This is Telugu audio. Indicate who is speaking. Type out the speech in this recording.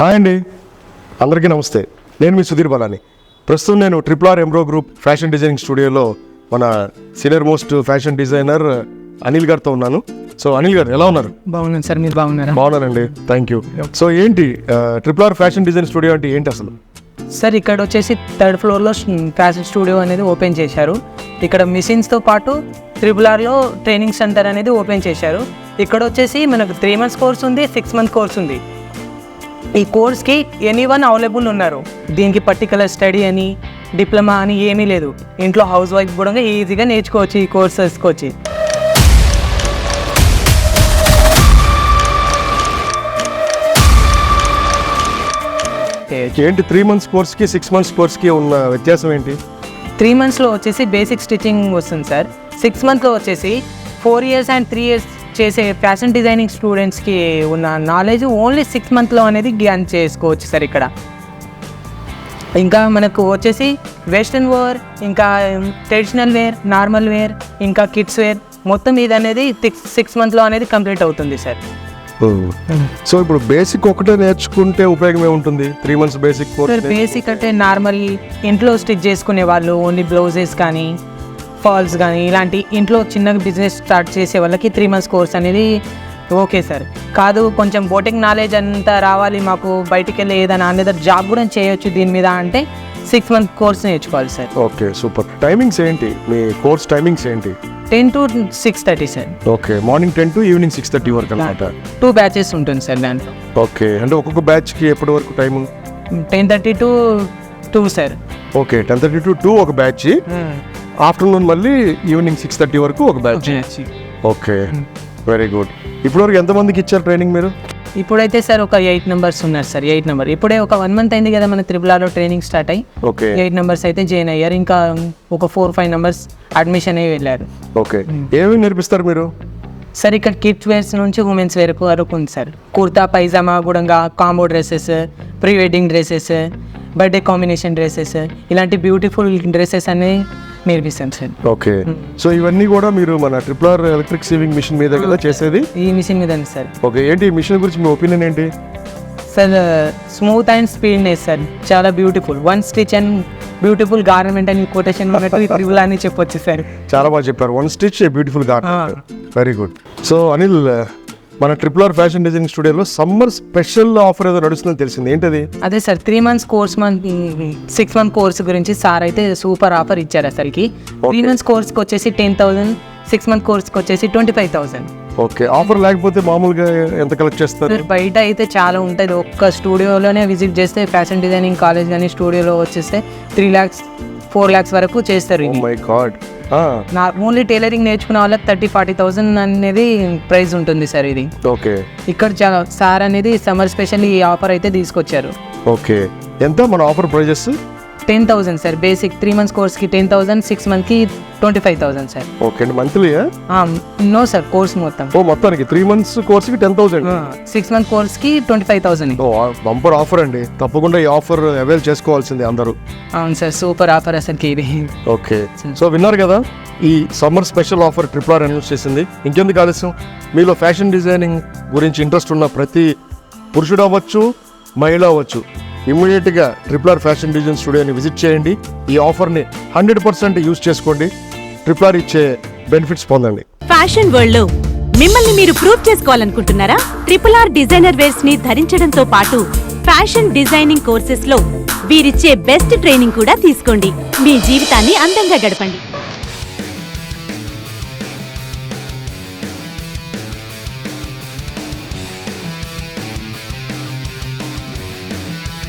Speaker 1: హాయ్ అండి. అందరికీ నమస్తే. నేను మీ సుధీర్ బాలాని. ప్రస్తుతం నేను triple R embryo group fashion designing స్టూడియోలో మన senior most fashion designer Anil గారితో ఉన్నాను. సో అనిల్ గారు ఎలా ఉన్నారు?
Speaker 2: బాగున్నాను సార్ మీరు బాగున్నారా?
Speaker 1: బాగున్నానండి థ్యాంక్ యూ సో ఏంటి triple R fashion design studio అంటే ఏంటి అసలు?
Speaker 2: సార్ ఇక్కడ వచ్చేసి థర్డ్ ఫ్లోర్లో ఫ్యాషన్ స్టూడియో అనేది ఓపెన్ చేశారు. ఇక్కడ మిషన్స్తో పాటు త్రిబుల్ ఆర్లో ట్రైనింగ్ సెంటర్ అనేది ఓపెన్ చేశారు. ఇక్కడ వచ్చేసి మనకు త్రీ మంత్స్ కోర్స్ ఉంది సిక్స్ మంత్ కోర్స్ ఉంది. ఈ కోర్స్కి ఎనీ వన్ అవైలబుల్ ఉన్నారు. దీనికి పర్టికులర్ స్టడీ అని డిప్లొమా అని ఏమీ లేదు. ఇంట్లో హౌస్ వైఫ్ కూడా ఈజీగా నేర్చుకోవచ్చు ఈ కోర్స్ వేసుకోవచ్చు
Speaker 1: ఏంటి త్రీ మంత్స్ కోర్స్కి సిక్స్ మంత్స్ కోర్స్కి ఉన్న వ్యత్యాసం ఏంటి?
Speaker 2: త్రీ మంత్స్లో వచ్చేసి బేసిక్ స్టిచ్చింగ్ వస్తుంది సార్. సిక్స్ మంత్లో వచ్చేసి four years and three years చేసే ఫ్యాషన్ డిజైనింగ్ స్టూడెంట్స్కి ఉన్న నాలెడ్జ్ ఓన్లీ సిక్స్ మంత్లో అనేది గ్యాన్ చేసుకోవచ్చు సార్ ఇక్కడ. ఇంకా మనకు వచ్చేసి వెస్ట్రన్ వేర్ ఇంకా ట్రెడిషనల్ వేర్ నార్మల్ వేర్ ఇంకా కిడ్స్ వేర్ మొత్తం ఇది అనేది సిక్స్ సిక్స్ మంత్లో అనేది కంప్లీట్ అవుతుంది సార్.
Speaker 1: సో ఇప్పుడు బేసిక్ ఒకటే నేర్చుకుంటే ఉపయోగం ఏముంటుంది? త్రీ మంత్స్ బేసిక్
Speaker 2: బేసిక్ అంటే నార్మల్ ఇంట్లో స్టిచ్ చేసుకునే వాళ్ళు ఓన్లీ బ్లౌజెస్ కానీ ఫాల్స్ కానీ ఇలాంటి ఇంట్లో చిన్నగా బిజినెస్ స్టార్ట్ చేసే వాళ్ళకి త్రీ మంత్స్ కోర్స్ అనేది ఓకే సార్ కాదు కొంచెం బోటింగ్ నాలెడ్జ్ అంతా రావాలి మాకు బయటికి వెళ్ళి ఏదైనా లేదా జాబ్ కూడా చేయొచ్చు దీని మీద అంటే సిక్స్ మంత్ కోర్స్ నేర్చుకోవాలి సార్
Speaker 1: ఓకే సూపర్ టైమింగ్స్ ఏంటి? మీ కోర్స్ టైమింగ్స్ ఏంటి?
Speaker 2: Ten to six thirty sir
Speaker 1: okay morning ten to evening six thirty వరకు అనమాట
Speaker 2: టూ బ్యాచెస్ ఉంటుంది సార్ దాంట్లో.
Speaker 1: ఓకే అంటే ఒక్కొక్క బ్యాచ్కి ఎప్పటి వరకు time
Speaker 2: ten thirty to two sir
Speaker 1: okay ten thirty to two ఒక బ్యాచ్ ఆఫ్టర్నూన్ మళ్ళీ ఈవినింగ్ సిక్స్ థర్టీ వరకు ఒక బ్యాచ్. ఓకే. వెరీ గుడ్ ఇప్పటివరకు ఎంతమందికి ఇచ్చారు ట్రైనింగ్ మీరు?
Speaker 2: ఇప్పుడైతే సార్ ఒక ఎయిట్ నెంబర్స్ ఉన్నారు సార్ ఎయిట్ నెంబర్ ఇప్పుడే ఒక వన్ మంత్ అయింది కదా మన త్రిపుల్ ఆర్లో ట్రైనింగ్ స్టార్ట్ అయ్యి.
Speaker 1: ఓకే.
Speaker 2: ఎయిట్ నెంబర్స్ అయితే జాయిన్ అయ్యారు. ఇంకా ఒక ఫోర్ ఫైవ్ నెంబర్స్ అడ్మిషన్ అయ్యి వెళ్ళారు.
Speaker 1: ఓకే. ఏమేమి నేర్పిస్తారు మీరు?
Speaker 2: సార్ ఇక్కడ కిడ్స్ వేర్స్ నుంచి ఉమెన్స్ వేర్ వరకు ఉంది sir. Kurta pyjama గుడంగా combo dresses pre wedding dresses birthday combination dresses ఇలాంటి బ్యూటిఫుల్ డ్రెస్సెస్ అన్ని నేర్పిస్తాం సార్
Speaker 1: ఓకే సో ఇవన్నీ కూడా మీరు మన triple R electric sewing machine మీద కదా చేసేది?
Speaker 2: ఈ మిషన్ మీద సార్.
Speaker 1: ఓకే ఏంటి ఈ మిషన్ గురించి మీ ఒపీనియన్ ఏంటి?
Speaker 2: Sir smooth and speedness sir. చాలా beautiful one stitch and beautiful garment అని కొటేషన్ ఉన్నట్టు త్రిబుల్ అని చెప్పొచ్చు సార్.
Speaker 1: చాలా బాగా చెప్పారు. వన్ స్టిచ్ బ్యూటిఫుల్గా వెరీ గుడ్ సో అనిల్ మన ట్రిపుల్ ఆర్ ఫ్యాషన్ డిజైనింగ్ స్టూడియోలో సమ్మర్ స్పెషల్ ఆఫర్ ఏదో నడుస్తుందని తెలిసింది. ఏంటది?
Speaker 2: అదే sir three months course month six month course గురించి సార్ అయితే సూపర్ ఆఫర్ ఇచ్చారు అసలుకి. త్రీ మంత్స్ కోర్స్కి వచ్చేసి టెన్ థౌసండ్ సిక్స్ మంత్ కోర్స్కి వచ్చేసి twenty five thousand
Speaker 1: okay offer లేకపోతే మామూలుగా ఎంత కలెక్ట్ చేస్తారు?
Speaker 2: బయట అయితే చాలా ఉంటుంది. ఒక్క స్టూడియోలోనే విజిట్ చేస్తే ఫ్యాషన్ డిజైనింగ్ కాలేజ్ కానీ స్టూడియోలో వచ్చేస్తే త్రీ ల్యాక్స్ ఫోర్ ల్యాక్స్ వరకు చేస్తారు
Speaker 1: మై గాడ్
Speaker 2: నా ఓన్లీ టైలరింగ్ నేర్చుకున్న వాళ్ళకి థర్టీ ఫార్టీ థౌసండ్ అనేది ప్రైస్ ఉంటుంది సార్ ఇది.
Speaker 1: ఓకే.
Speaker 2: ఇక్కడ సార్ అనేది సమ్మర్ స్పెషల్ ఈ ఆఫర్ అయితే తీసుకొచ్చారు.
Speaker 1: ఓకే. ఎంత మన offer prices?
Speaker 2: Ten thousand sir. Basic three months కోర్స్కి ten thousand six మంత్కి twenty five thousand sir.
Speaker 1: Okay అండి మంత్లీ
Speaker 2: నో సార్ కోర్స్ మొత్తం.
Speaker 1: ఓ మొత్తానికి త్రీ మంత్స్ కోర్స్కి టెన్ థౌసండ్.
Speaker 2: సిక్స్ మంత్ కోర్స్కి ట్వంటీ ఫైవ్ థౌసండ్.
Speaker 1: ఓ బంపర్ ఆఫర్ అండి. తప్పకుండా ఈ ఆఫర్ అవైల్ చేసుకోవాల్సింది అందరూ.
Speaker 2: అవును సార్ సూపర్ ఆఫర్ అసలుకి ఇది.
Speaker 1: ఓకే. సో విన్నారు కదా ఈ summer special offer triple R announce చేసింది. ఇంకెందుకు ఆలస్యం? మీలో ఫ్యాషన్ డిజైనింగ్ గురించి ఇంట్రెస్ట్ ఉన్న ప్రతి పురుషుడు అవ్వచ్చు మహిళ అవ్వచ్చు. ఇమ్మీడియట్గా ట్రిపుల్ ఆర్ ఫ్యాషన్ డిజైన్ స్టూడియోని విజిట్ చేయండి. ఈ ఆఫర్ని హండ్రెడ్ పర్సెంట్ యూజ్ చేసుకోండి. ట్రిపుల్ ఆర్ ఇచ్చే బెనిఫిట్స్ పొందండి.
Speaker 3: ఫ్యాషన్ వరల్డ్లో మిమ్మల్ని మీరు ప్రూవ్ చేసుకోవాలనుకుంటున్నారా? ట్రిపుల్ ఆర్ డిజైనర్ వేర్స్ని ధరించడంతో పాటు ఫ్యాషన్ డిజైనింగ్ కోర్సెస్లో వీరిచ్చే బెస్ట్ ట్రైనింగ్ కూడా తీసుకోండి. మీ జీవితాన్ని అందంగా గడపండి.